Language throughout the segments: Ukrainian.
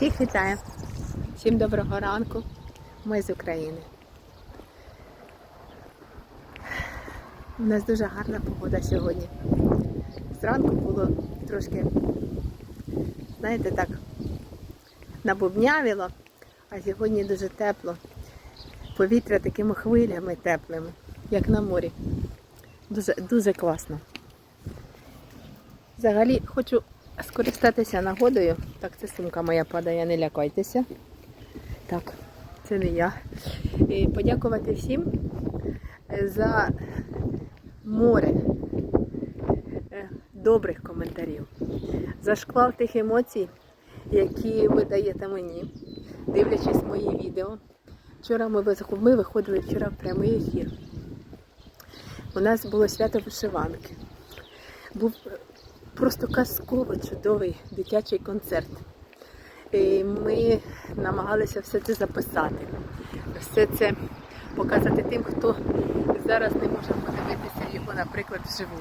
Всіх вітаю. Всім доброго ранку. Ми з України. У нас дуже гарна погода сьогодні. Зранку було трошки, знаєте, так, набубнявіло, а сьогодні дуже тепло. Повітря такими хвилями теплими, як на морі. Дуже, дуже класно. Взагалі хочу скористатися нагодою. Так, це сумка моя падає, не лякайтеся. Так, це не я. І подякувати всім е, за море е, добрих коментарів, за шквал тих емоцій, які ви даєте мені, дивлячись мої відео. Вчора ми, ми виходили вчора в прямий ефір. У нас було свято вишиванки. Був просто казково чудовий дитячий концерт. І ми намагалися все це записати, все це показати тим, хто зараз не може подивитися його, наприклад, вживу.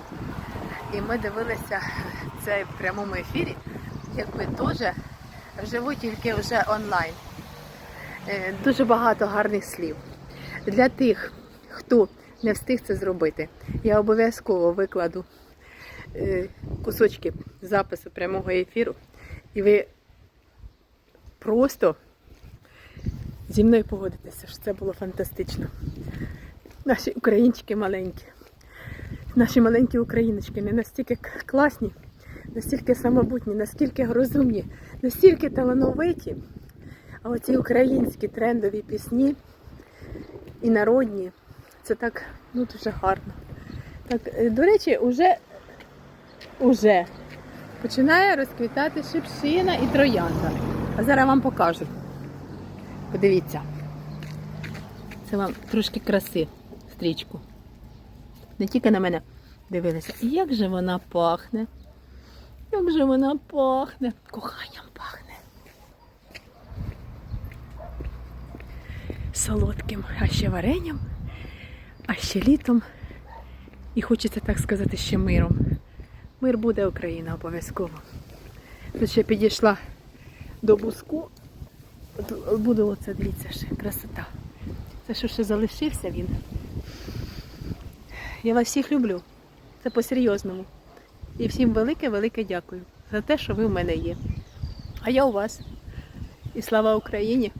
І ми дивилися це в прямому ефірі, якби теж вживу, тільки вже онлайн. Е, Дуже багато гарних слів. Для тих, хто не встиг це зробити, я обов'язково викладу кусочки запису прямого ефіру, і ви просто зі мною погодитеся, що це було фантастично. Наші українчики маленькі, наші маленькі україночки не настільки класні, настільки самобутні, настільки розумні, настільки талановиті. А оці українські трендові пісні і народні, це так ну, дуже гарно. Так, е, до речі, уже, уже починає розквітати шипшина і троянда. А зараз вам покажу. Подивіться. Це вам трошки краси, стрічку. Не тільки на мене дивилися. Як же вона пахне? Як же вона пахне? Коханням пахне. Солодким, а ще варенням, а ще літом. І хочеться так сказати, ще миром. Мир буде Україна обов'язково. Тут ще підійшла до буску. Буде оце, дивіться, ще красота. Це що ще залишився він. Я вас всіх люблю. Це по-серйозному. І всім велике-велике дякую за те, що ви в мене є. А я у вас. І слава Україні!